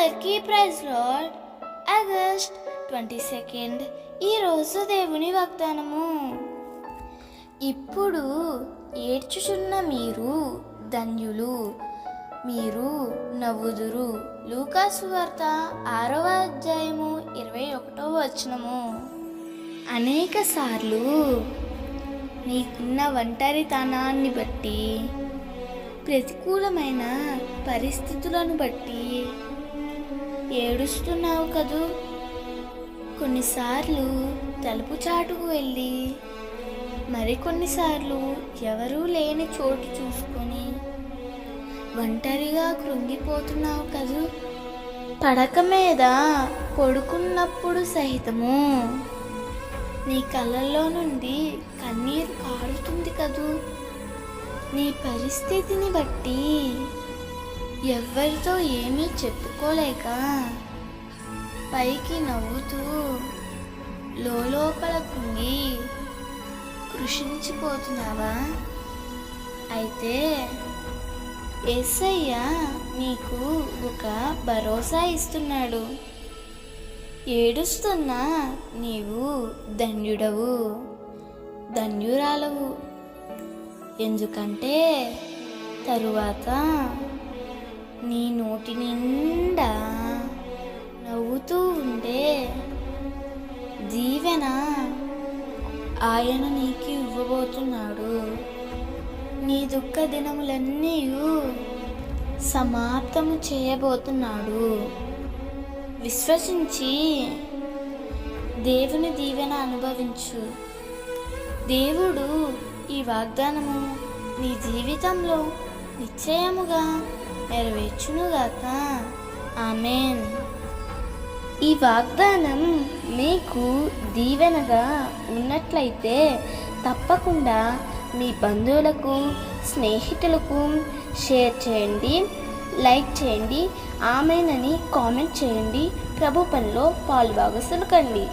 అందరికీ praise Lord August twenty second ఈరోజు దేవుని వాగ్దానము. ఇప్పుడు ఏడ్చుచున్న మీరు ధన్యులు. మీరు నవ్వుదురు. లూకాసు వార్త ఆరవ అధ్యాయము ఇరవై ఒకటో వచనము. అనేక సార్లు నీకున్న ఒంటరితనాన్ని బట్టి ప్రతికూలమైన పరిస్థితులను బట్టి ఏడుస్తున్నావు కదూ? కొన్నిసార్లు తలుపు చాటుకు వెళ్ళి మరికొన్నిసార్లు ఎవరూ లేని చోటు చూసుకొని ఒంటరిగా కృంగిపోతున్నావు కదూ? పడక మీద పడుకున్నప్పుడు సహితము? నీ కళ్ళల్లో నుండి కన్నీరు కారుతుంది కదూ? నీ పరిస్థితిని బట్టి ఎవ్వరితో ఏమీ చెప్పుకోలేక పైకి నవ్వుతూ లోపల కుంగి కృషించిపోతున్నావా? అయితే ఎస్ఐయ నీకు ఒక భరోసా ఇస్తున్నాడు. ఏడుస్తున్నా నీవు ధన్యుడవు ధన్యురాలవు. ఎందుకంటే తరువాత నీ నోటి నిండా నవ్వుతూ ఉండే దీవెన ఆయన నీకు ఇవ్వబోతున్నాడు. నీ దుఃఖ దినములన్నీ సమాప్తము చేయబోతున్నాడు. విశ్వసించి దేవుని దీవెన అనుభవించు. దేవుడు ఈ వాగ్దానము నీ జీవితంలో నిశ్చయముగా నెరవేర్చునుగాక ఆమెన్. ఈ వాగ్దానం మీకు దీవెనగా ఉన్నట్లయితే తప్పకుండా మీ బంధువులకు స్నేహితులకు షేర్ చేయండి లైక్ చేయండి ఆమెనని కామెంట్ చేయండి. ప్రభు పనిలో పాలుభాగస్తులు కండి